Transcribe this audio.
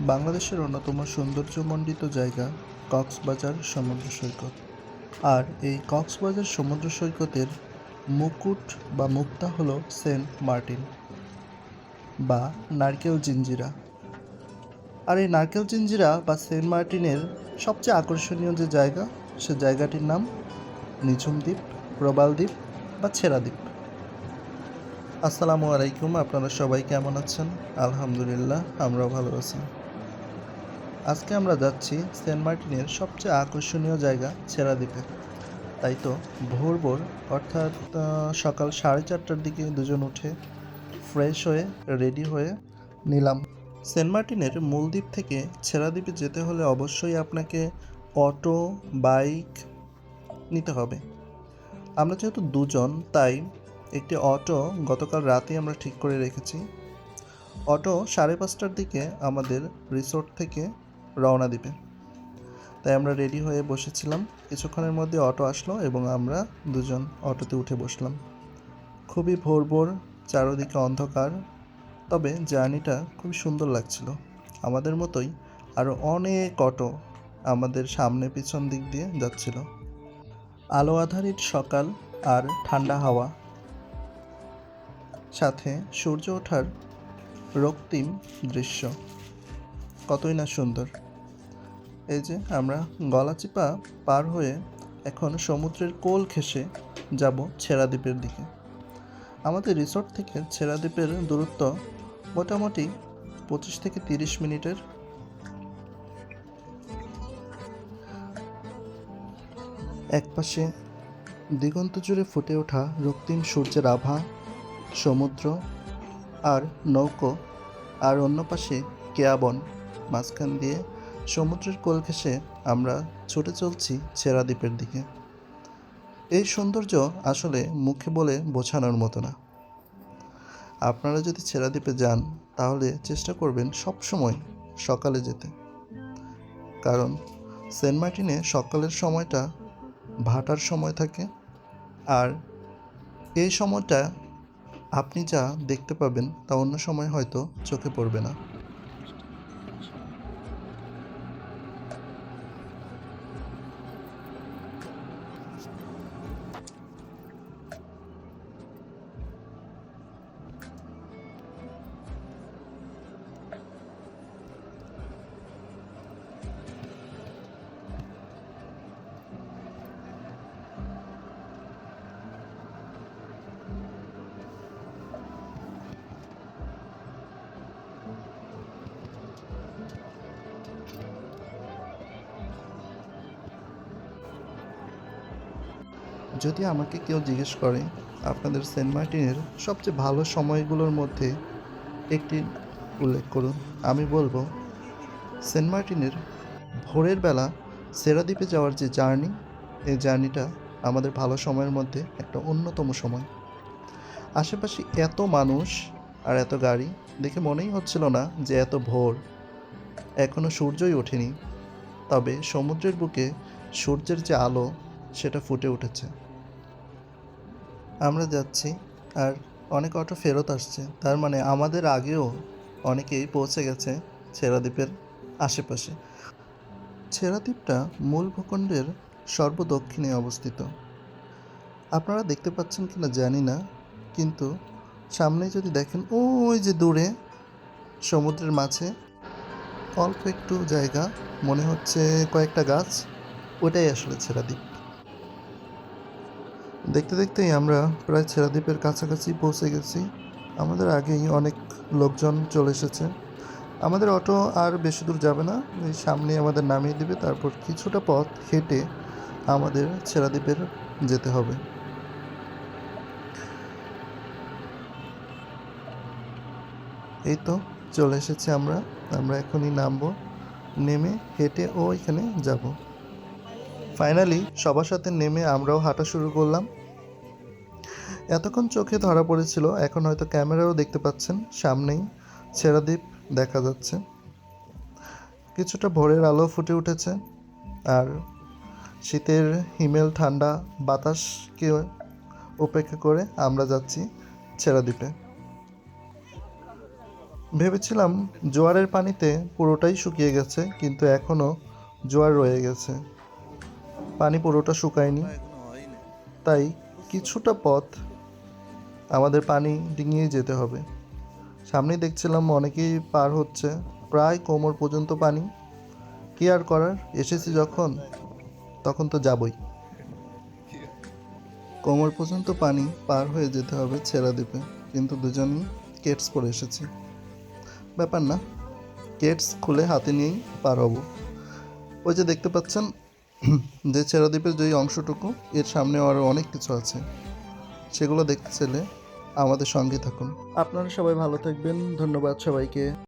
বাংলাদেশের অন্যতম সৌন্দর্যমণ্ডিত জায়গা কক্সবাজার সমুদ্র সৈকত। আর এই কক্সবাজার সমুদ্র সৈকতের মুকুট বা মুক্তা হল সেন্ট মার্টিন বা নারকেল জিঞ্জিরা। আর এই নারকেল জিঞ্জিরা বা সেন্ট মার্টিনের সবচেয়ে আকর্ষণীয় যে জায়গা, সে জায়গাটির নাম নিঝুম দ্বীপ প্রবাল দ্বীপ বা ছেড়া দ্বীপ আসসালামু আলাইকুম, আপনারা সবাই কেমন আছেন? আলহামদুলিল্লাহ, আমরাও ভালো আছি। আজকে আমরা যাচ্ছি সেন্ট মার্টিনের সবচেয়ে আকর্ষণীয় জায়গা, ছেড়া দ্বীপে। তাই তো, ভোর ভোর, অর্থাৎ সকাল সাড়ে চারটার দিকে দুজন উঠে ফ্রেশ হয়ে, রেডি হয়ে নিলাম। সেন্ট মার্টিনের মূল দ্বীপ থেকে ছেড়া দ্বীপে যেতে হলে অবশ্যই আপনাকে অটো, বাইক নিতে হবে। আমরা যেহেতু দুজন, তাই একটি অটো গতকাল রাতে আমরা ঠিক করে রেখেছি। অটো সাড়ে পাঁচটার দিকে আমাদের রিসোর্ট থেকে রওনা দিবে। তাই আমরা রেডি হয়ে বসেছিলাম। কিছুক্ষণের মধ্যে অটো আসলো এবং আমরা দুজন অটোতে উঠে বসলাম। খুবই ভোর ভোর চারদিকে অন্ধকার, তবে জার্নিটা খুবই সুন্দর লাগছিল। আমাদের মতোই আরও অনেক অটো আমাদের সামনে পিছন দিক দিয়ে যাচ্ছিল। আলো আধারিত সকাল আর ঠান্ডা হাওয়া। সাথে সূর্য ওঠার রক্তিম দৃশ্য। কতই না সুন্দর। এই যে আমরা গলাচিপা পার হয়ে এখন সমুদ্রের কোল ঘেঁষে যাব ছেড়া দ্বীপের দিকে। আমাদের রিসোর্ট থেকে ছেড়া দ্বীপের দূরত্ব মোটামুটি পঁচিশ থেকে তিরিশ মিনিটের। একপাশে দিগন্ত জুড়ে ফুটে ওঠা রক্তিম সূর্যের আভা, সমুদ্র আর নৌকো, আর অন্য পাশে কেয়াবন, মাঝখান দিয়ে সমুদ্রের কোল ঘেঁষে আমরা ছুটে চলছি ছেড়া দ্বীপের দিকে। এই সৌন্দর্য আসলে মুখে বলে বোঝানোর মতো না। আপনারা যদি ছেড়া দ্বীপে যান, তাহলে চেষ্টা করবেন সব সময় সকালে যেতে। কারণ সেন্ট মার্টিনে সকালের সময়টা ভাটার সময় থাকে আর এই সময়টা আপনি যা দেখতে পাবেন তা অন্য সময় হয়তো চোখে পড়বে না। যদি আমাকে কেউ জিজ্ঞেস করে আপনাদের সেন্ট মার্টিনের সবচেয়ে ভালো সময়গুলোর মধ্যে একটি উল্লেখ করুন, আমি বলব সেন্ট মার্টিনের ভোরের বেলা সেরাদ্বীপে যাওয়ার যে জার্নি, এই জার্নিটা আমাদের ভালো সময়ের মধ্যে একটা অন্যতম সময়। আশেপাশে এত মানুষ আর এত গাড়ি, দেখে মনেই হচ্ছিল না যে এত ভোর। এখনও সূর্যই ওঠেনি, তবে সমুদ্রের বুকে সূর্যের যে আলো, সেটা ফুটে উঠেছে। আমরা যাচ্ছি আর অনেক অটো ফেরত আসছে। তার মানে আমাদের আগেও অনেকেই পৌঁছে গেছে ছেড়াদ্বীপের আশেপাশে। ছেড়াদ্বীপটা মূল ভূখণ্ডের সর্বদক্ষিণে অবস্থিত। আপনারা দেখতে পাচ্ছেন কিনা জানি না, কিন্তু সামনে যদি দেখেন ওই যে দূরে, সমুদ্রের মাঝে, অল্প একটু জায়গা, মনে হচ্ছে কয়েকটা গাছ, ওটাই আসলে ছেড়াদ্বীপ। দেখতে দেখতেই আমরা প্রায় ছেড়াদ্বীপের কাছাকাছি পৌঁছে গেছি। আমাদের আগেই অনেক লোকজন চলে এসেছে। আমাদের অটো আর বেশি দূর যাবে না। এই সামনে আমাদের নামিয়ে দেবে, তারপর কিছুটা পথ হেঁটে আমাদের ছেড়াদ্বীপের যেতে হবে। এই তো চলে এসেছি আমরা। আমরা এখনই নামবো, নেমে হেঁটে ও এখানে যাব। ফাইনালি সবার সাথে নেমে আমরাও হাঁটা শুরু করলাম। এতক্ষণ চোখে ধরা পড়েছিল, এখন হয়তো ক্যামেরাও দেখতে পাচ্ছেন, সামনেই ছেড়াদ্বীপ দেখা যাচ্ছে। কিছুটা ভোরের আলো ফুটে উঠেছে, আর শীতের হিমেল, ঠান্ডা বাতাসকে উপেক্ষা করে আমরা যাচ্ছি ছেড়াদ্বীপে ভেবেছিলাম জোয়ারের পানিতে পুরোটাই শুকিয়ে গেছে, কিন্তু এখনও জোয়ার রয়ে গেছে। পানি পুরোটা শুকায়নি, তাই কিছুটা পথ আমাদের পানি ডিঙিয়ে যেতে হবে। সামনেই দেখছিলাম অনেকেই পার হচ্ছে, প্রায় কোমর পর্যন্ত পানি। কি আর করার? এসেছি যখন, তখন তো যাবই। কোমর পর্যন্ত পানি পার হয়ে যেতে হবে ছেড়া দ্বীপে, কিন্তু দুজনই কেটস পরে এসেছি। ব্যাপার না, কেটস খুলে হাতে নিয়েই পার হব। ওই যে দেখতে পাচ্ছেন, যে ছেড়া দ্বীপের যে অংশটুকু, এর সামনে আরও অনেক কিছু আছে। সেগুলো দেখতে চাইলে আমাদের সঙ্গে থাকুন। আপনারা সবাই ভালো থাকবেন। ধন্যবাদ সবাইকে।